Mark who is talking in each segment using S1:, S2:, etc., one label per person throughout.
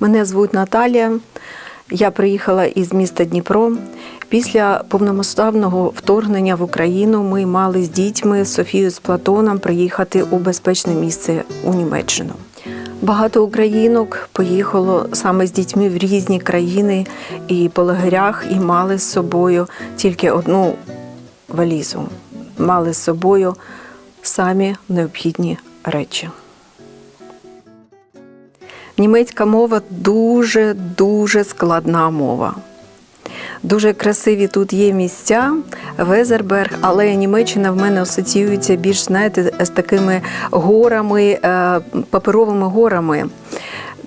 S1: Мене звуть Наталія. Я приїхала із міста Дніпро. Після повномасштабного вторгнення в Україну ми мали з дітьми Софією з Платоном приїхати у безпечне місце у Німеччину. Багато українок поїхало саме з дітьми в різні країни і по лагерях, і мали з собою тільки одну валізу. Мали з собою самі необхідні речі. Німецька мова дуже дуже складна мова. Дуже красиві тут є місця, Везерберг, але Німеччина в мене асоціюється більш, знаєте, з такими горами, е, паперовими горами.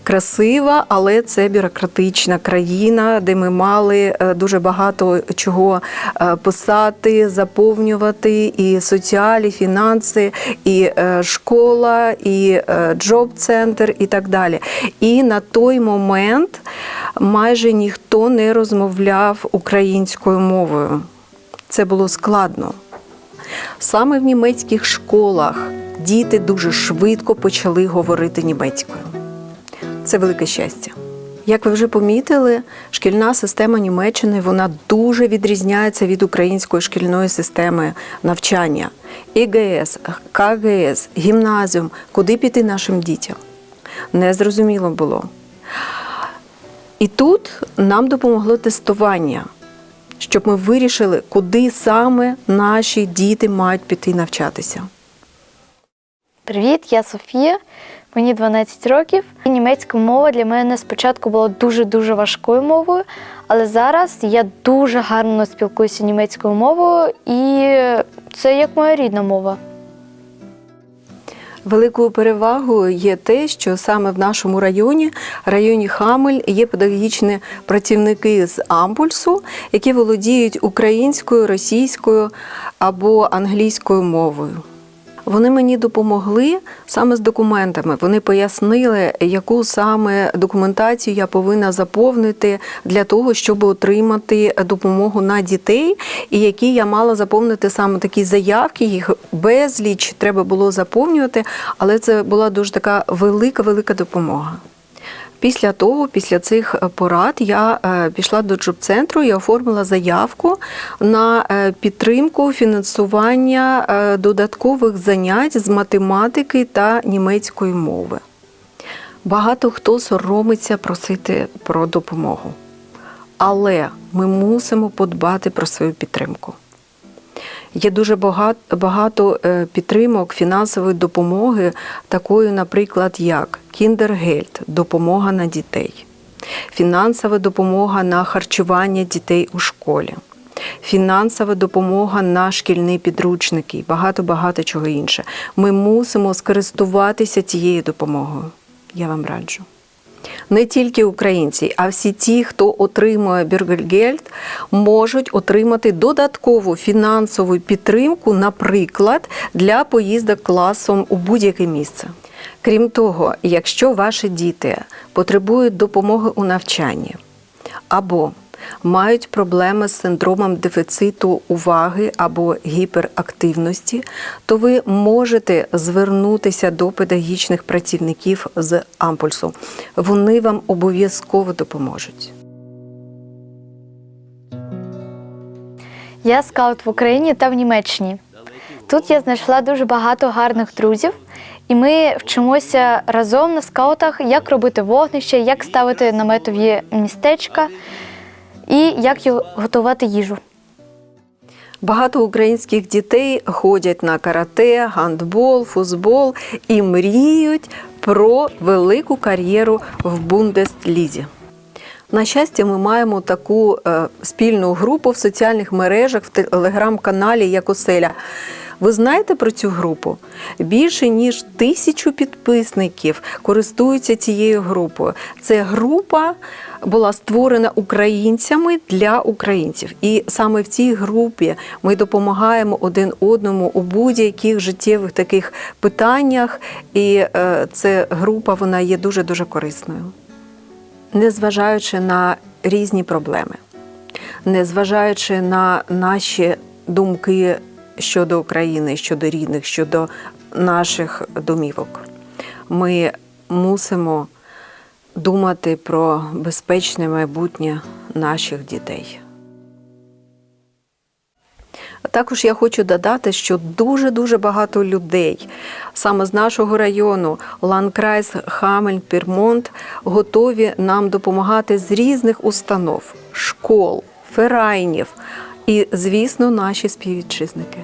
S1: Красива, але це бюрократична країна, де ми мали е, дуже багато чого е, писати, заповнювати, і соціалі, фінанси, і е, школа, і джоб-центр, і так далі. І на той момент майже ніхто не розмовляв українською мовою. Це було складно. Саме в німецьких школах діти дуже швидко почали говорити німецькою. Це велике щастя. Як ви вже помітили, шкільна система Німеччини вона дуже відрізняється від української шкільної системи навчання. ІГС, КГС, гімназіум, куди піти нашим дітям? Незрозуміло було. І тут нам допомогло тестування, щоб ми вирішили, куди саме наші діти мають піти навчатися.
S2: Привіт, я Софія. Мені 12 років. Німецька мова для мене спочатку була дуже-дуже важкою мовою, але зараз я дуже гарно спілкуюся німецькою мовою, і це як моя рідна мова.
S1: Великою перевагою є те, що саме в нашому районі, районі Хамель, є педагогічні працівники з Ампульсу, які володіють українською, російською або англійською мовою. Вони мені допомогли саме з документами. Вони пояснили, яку саме документацію я повинна заповнити для того, щоб отримати допомогу на дітей, і які я мала заповнити саме такі заявки. Їх безліч треба було заповнювати, але це була дуже така велика, велика допомога. Після того, після цих порад, я е, пішла до джоб-центру і оформила заявку на е, підтримку фінансування е, додаткових занять з математики та німецької мови. Багато хто соромиться просити про допомогу, але ми мусимо подбати про свою підтримку. Є дуже багато, багато е, підтримок фінансової допомоги, такої, наприклад, як Кіндергельд допомога на дітей, фінансова допомога на харчування дітей у школі, фінансова допомога на шкільні підручники і багато-багато чого інше. Ми мусимо скористуватися цією допомогою. Я вам раджу. Не тільки українці, а всі ті, хто отримує Бюргельгельд, можуть отримати додаткову фінансову підтримку, наприклад, для поїздок класом у будь-яке місце. Крім того, якщо ваші діти потребують допомоги у навчанні або мають проблеми з синдромом дефіциту уваги або гіперактивності, то ви можете звернутися до педагогічних працівників з ампульсу. Вони вам обов'язково допоможуть.
S2: Я скаут в Україні та в Німеччині. Тут я знайшла дуже багато гарних друзів, і ми вчимося разом на скаутах, як робити вогнище, як ставити наметові містечка і як готувати їжу.
S1: Багато українських дітей ходять на карате, гандбол, футбол і мріють про велику кар'єру в Бундеслізі. На щастя, ми маємо таку е, спільну групу в соціальних мережах, в телеграм-каналі як оселя. Ви знаєте про цю групу? Більше ніж тисячу підписників користуються цією групою. Це група була створена українцями для українців. І саме в цій групі ми допомагаємо один одному у будь-яких життєвих таких питаннях. І е, ця група вона є дуже дуже корисною незважаючи на різні проблеми, незважаючи на наші думки щодо України, щодо рідних, щодо наших домівок, ми мусимо думати про безпечне майбутнє наших дітей. Також я хочу додати, що дуже дуже багато людей саме з нашого району Ланкрайс, Хамель, Пірмонт готові нам допомагати з різних установ, школ, ферайнів і, звісно, наші співвітчизники.